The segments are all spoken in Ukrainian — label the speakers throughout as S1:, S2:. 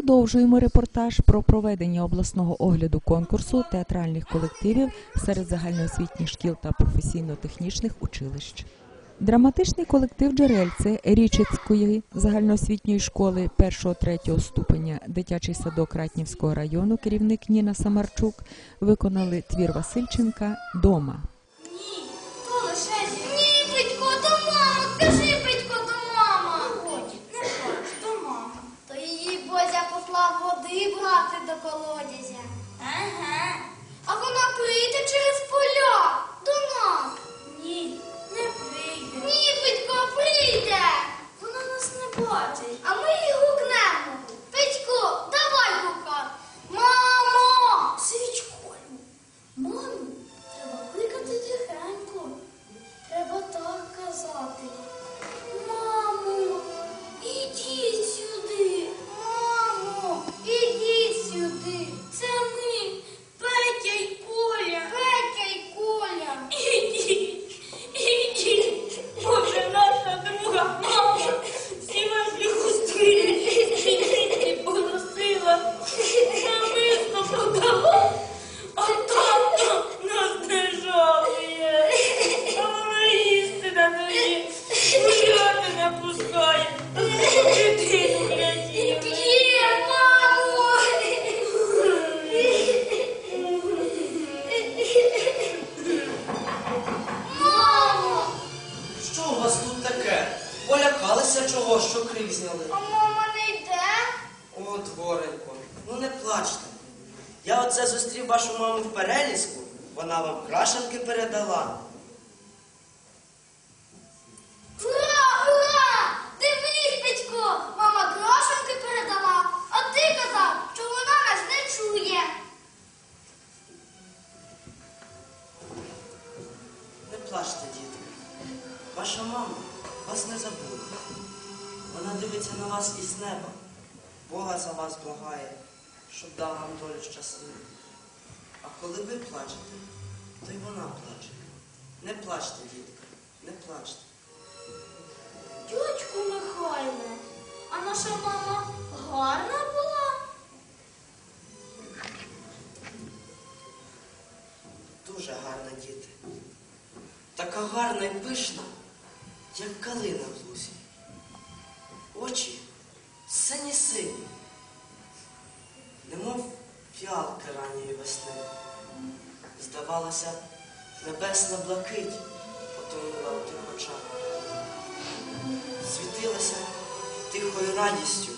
S1: продовжуємо репортаж про проведення обласного огляду конкурсу театральних колективів серед загальноосвітніх шкіл та професійно-технічних училищ. Драматичний колектив Джерельце Річицької загальноосвітньої школи 1-3 ступеня дитячий садок Ратнівського району, керівник Ніна Самарчук, виконали твір Васильченка Дома.
S2: just Полякалися що крик зняли?
S3: А мама не йде?
S2: О, дворенько, ну не плачте. Я оце зустрів вашу маму в переліску, вона вам крашенки передала.
S3: Ура, ура! Дивись, Петько! Мама крошенки передала, а ти казав, що вона нас не чує.
S2: Не плачте, дітки. Ваша мама вас не забуде. Вона дивиться на вас із неба. Бога за вас благає, щоб дав вам долю щасливу. А коли ви плачете, то й вона плаче. Не плачте, дітки, не плачте.
S3: Тьотьку Михайле, а наша мама гарна була?
S2: Дуже гарна діти. Така гарна і пишна, як калина в лузі. Небесна блакить потонула у тих очах. Світилася тихою радістю,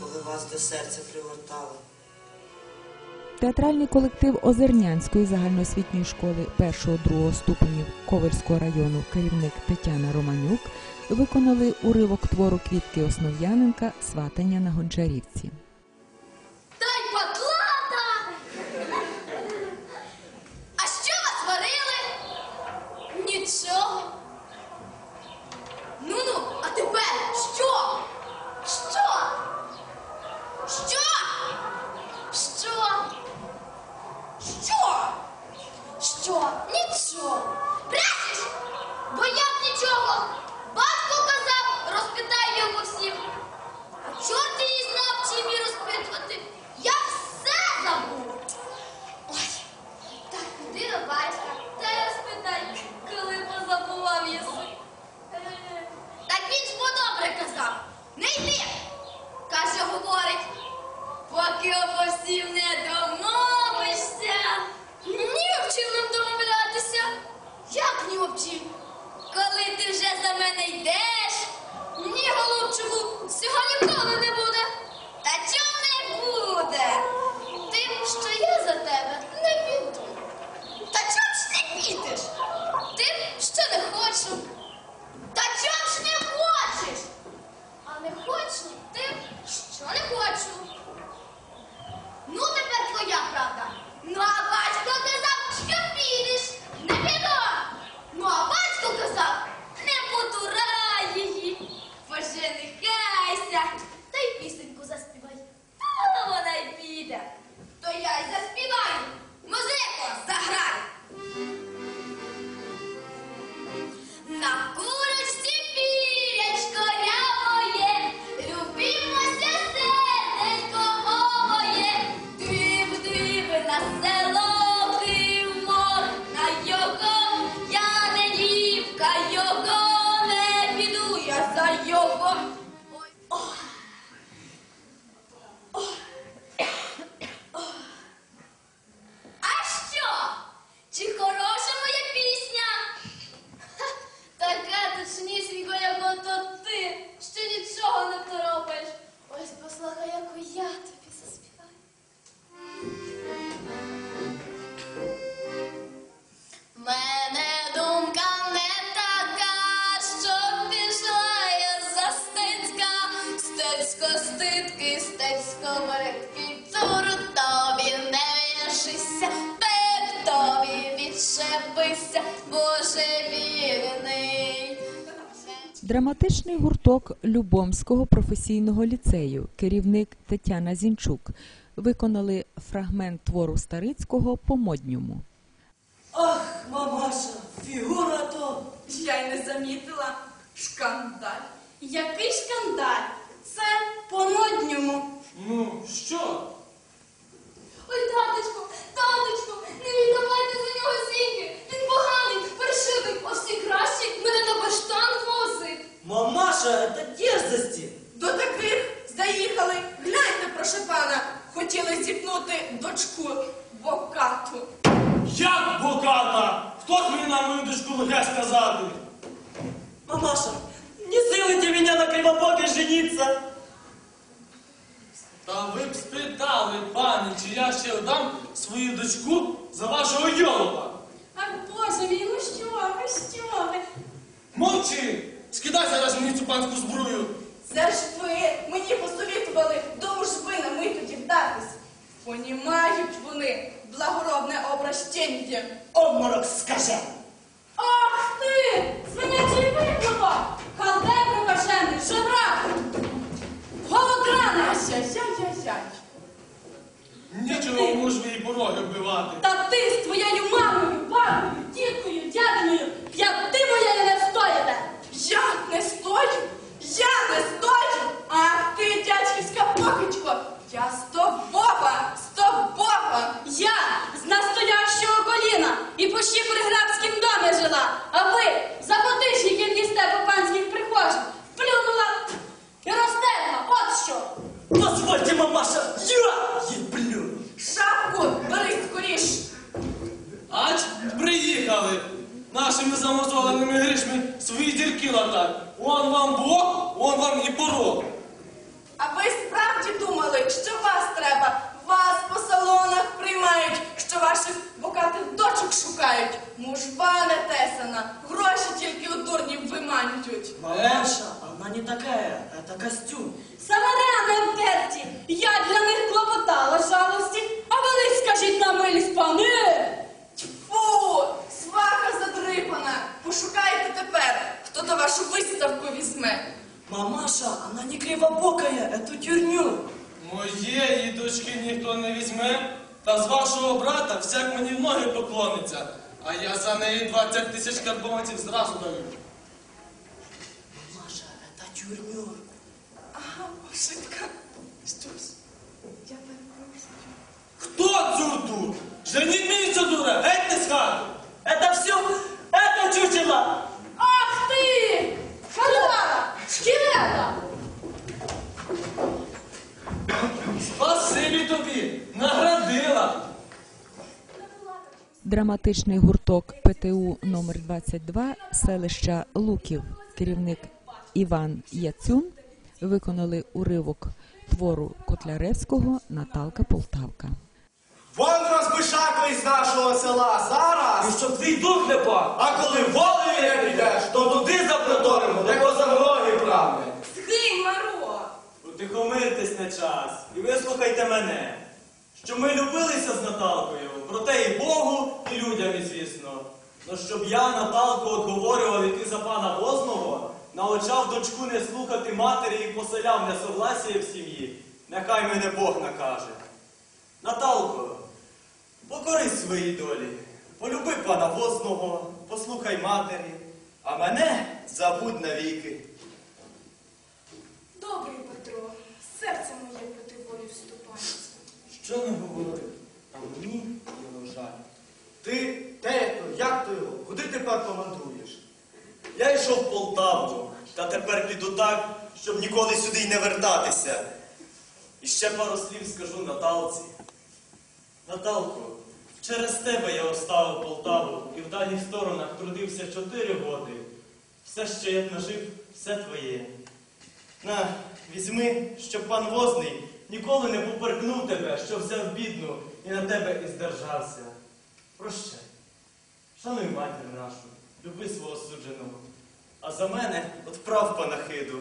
S2: коли вас до серця пригортали.
S1: Театральний колектив Озернянської загальноосвітньої школи 1-2 ступенів Ковельського району, керівник Тетяна Романюк, виконали уривок твору Квітки Основ'яненка Сватання на Гончарівці.
S3: Хлопців не домовишся. Ні обчим нам домовлятися. Як ні обчим? Коли ти вже за мене йдеш, ні, голубчику, цього ніколи не буде. Та чому не буде? Тим, що я за тебе не піду. Та чому ж не підеш? Тим, що не хочу. Говорить цуру тобі не в'яжися, пек тобі.
S1: Драматичний гурток Любомського професійного ліцею, керівник Тетяна Зінчук, виконали фрагмент твору Старицького по модньому.
S2: Ах, мамаша, фігура то!
S4: Я й не замітила шкандаль.
S3: Який шкандаль?
S5: Що?
S3: Ой, таточку, таточку, не віддавайте за нього зіньки. Він поганий, паршивий, а всі кращі мене на баштан возить.
S2: Мамаша, это дерзости.
S4: До таких заїхали. Гляньте, прошу пана. Хотіли зіпнути дочку бокату.
S5: Як богата? Хто ж мені на мою дочку лге сказати?
S2: Мамаша, не силуйте меня на кривобоке жениться.
S5: Та ви б спитали, пані, чи я ще дам свою дочку за вашого йолопа?
S4: Ах, Боже мій, ну що ви, що ви?
S5: Мовчи! Скидай зараз мені цю панську збрую.
S4: Це ж ви мені посовітували до мужбина ми тоді вдатись. Понімають вони благородне обращення.
S2: Обморок скаже.
S4: Ах ти! Свинячий виклопа! Халдей прокажений, жебрак! Голодране! Ай-яй-яй-яй!
S5: Нічого муж і пороги вбивати.
S4: Та ти з твоєю мамою, бабою, тіткою, дядиною, як ти моєї не стоїте! Я не стою? Я не стою! Ах ти, дядьківська покидько! Я стовбова, стовбова! Я з настоящого коліна і по щекурі грабськім домі жила, а ви за потишники дісте по панських прихожих, плюнула і розтерла, от що!
S2: Дозвольте, мамаша, я їблю.
S4: Шапку бери скоріш!
S5: Ач, приїхали. Нашими замозоленими грішми свої дірки латать. Он вам Бог, он вам і порог.
S4: А ви справді думали, що вас треба? Вас по салонах приймають, що ваших бокатих дочок шукають. Мужба не тесана, гроші тільки у дурнів виманюють.
S2: Мамаша, она не такая, это костюм.
S4: Самаряни втерті, я для них клопотала жалості, а вони скажіть на милість пани. Тьфу, сваха задрипана. Пошукайте тепер, хто до вашу виставку візьме.
S2: Мамаша, она не кривобокая, эту тюрню.
S5: Моєї дочки ніхто не візьме, та з вашого брата всяк мені в ноги поклониться. А я за неї 20 тисяч карбованців зразу даю.
S2: Мамаша, это тюрню.
S4: Ага, ошибка. Що ж, я перепрошую.
S5: Хто цю Женіть мені цю дура, геть з хати!
S2: Это все, это чучело.
S4: Ах ти! Халяра!
S1: Драматичний гурток ПТУ номер 22 селища Луків, керівник Іван Яцюн, виконали уривок твору Котляревського Наталка Полтавка.
S6: Вон розбишака із нашого села зараз.
S2: І щоб твій дух не пав.
S6: А коли волею не підеш, то туди запроторимо, де козамроги правне.
S4: Згинь, Маро!
S7: Утихомиртесь на час і вислухайте мене, що ми любилися з Наталкою, проте і Богу, і людям, і Но щоб я, Наталку, отговорював іти за пана Возного, научав дочку не слухати матері і поселяв несогласія в сім'ї, нехай мене Бог накаже. Наталко, покорись своїй долі, полюби пана Возного, послухай матері, а мене забудь навіки.
S4: Добрий Петро, серце моє проти волі вступається.
S7: Що не говорив, а мені його жаль.
S6: Ти, тето, як ти його? Куди тепер командуєш?
S7: Я йшов в Полтаву, та тепер піду так, щоб ніколи сюди й не вертатися. І ще пару слів скажу Наталці. Наталко, через тебе я оставив Полтаву і в дальніх сторонах трудився чотири роки. Все, що я нажив, все твоє. На, візьми, щоб пан Возний ніколи не поперкнув тебе, що взяв бідну і на тебе і здержався. Прощай. Шануй матір нашу, люби свого судженого. А за мене отправ панахиду.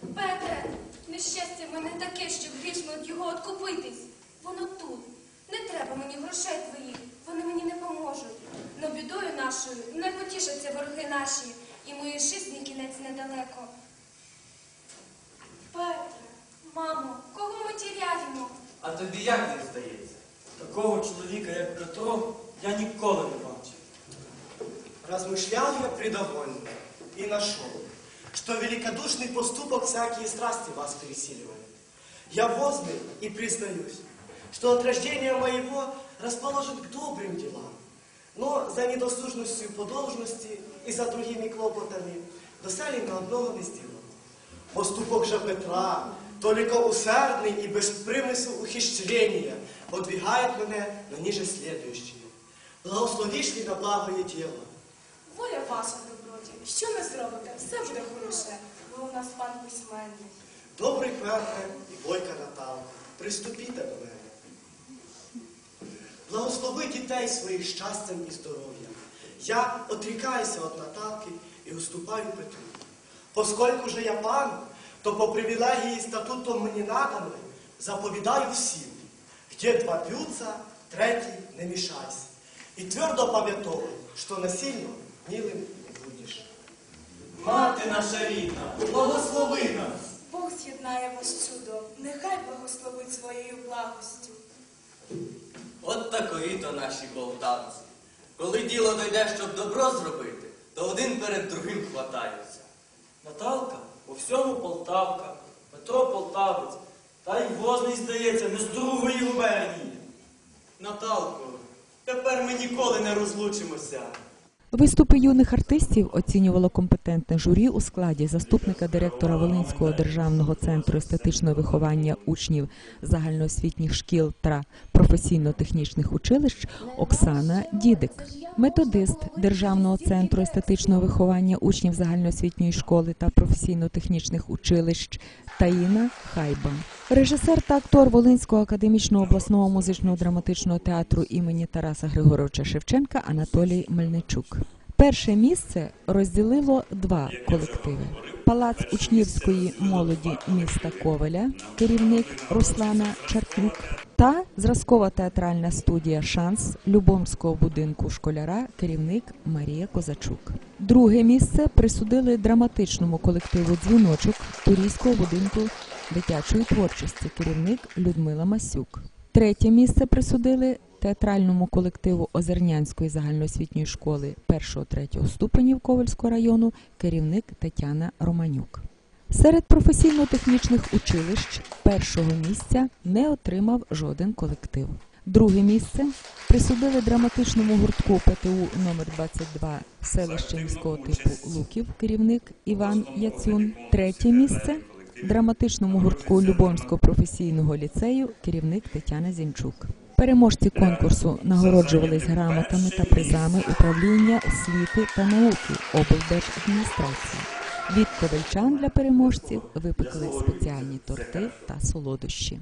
S3: Петре, нещастя в мене таке, що грішми від його откупитись. Воно тут. Не треба мені грошей твоїх, вони мені не поможуть. Не
S8: нашою, не потішаться вороги наші, і моїй жизні кінець недалеко. Петре, мамо, кого ми тіряємо?
S6: А тобі як не здається? Такого чоловіка, як Петро, я ніколи не бачив.
S9: Размышлял я предовольно и нашел, что великодушный поступок всякие страсти вас пересиливает. Я возный и признаюсь, что от рождения моего расположен к добрым делам, но за недосужностью по должности и за другими клопотами доселе на одного не сделал. Поступок же Петра, только усердный и без примесу ухищрения, подвигает меня на следующее. Благословишь ли на благое дело,
S4: Воля ваша, доброті. Що не зробите? Все буде хороше. Ви у нас пан письменник.
S9: Добрий Петре і Бойка Наталка, приступіте до мене. Благослови дітей своїх щастям і здоров'ям. Я отрікаюся від Наталки і уступаю Петру. Поскольку же я пан, то по привілегії статутом мені наданою заповідаю всім, где два б'ються, третій не мішайся. І твердо пам'ятовуй, що насильно милим будеш.
S6: Мати наша рідна, благослови нас!
S4: Бог з'єднає вас чудом. Нехай благословить своєю благостю.
S10: От такові то наші полтавці. Коли діло дойде, щоб добро зробити, то один перед другим хватаються.
S6: Наталка у всьому Полтавка, Петро Полтавець, та й возний, здається, не з другої губернії.
S7: Наталко, тепер ми ніколи не розлучимося.
S1: Виступи юних артистів оцінювало компетентне журі у складі заступника директора Волинського державного центру естетичного виховання учнів загальноосвітніх шкіл та професійно-технічних училищ Оксана Дідик, методист Державного центру естетичного виховання учнів загальноосвітньої школи та професійно-технічних училищ Таїна Хайба. Режисер та актор Волинського академічного обласного музичного драматичного театру імені Тараса Григоровича Шевченка Анатолій Мельничук. Перше місце розділило два колективи: Палац учнівської молоді міста Ковеля, керівник Руслана Чартюк, та зразкова театральна студія Шанс Любомського будинку школяра, керівник Марія Козачук. Друге місце присудили драматичному колективу Дзвіночок Турійського будинку дитячої творчості, керівник Людмила Масюк. Третє місце присудили театральному колективу Озернянської загальноосвітньої школи 1-3 ступенів Ковальського району, керівник Тетяна Романюк. Серед професійно-технічних училищ першого місця не отримав жоден колектив. Друге місце присудили драматичному гуртку ПТУ номер 22 селище міського типу Луків, керівник Іван Яцюн. Третє місце драматичному гуртку Любомського професійного ліцею, керівник Тетяна Зінчук. Переможці конкурсу нагороджувались грамотами та призами управління освіти та науки облдержадміністрації. Від ковальчан для переможців випекли спеціальні торти та солодощі.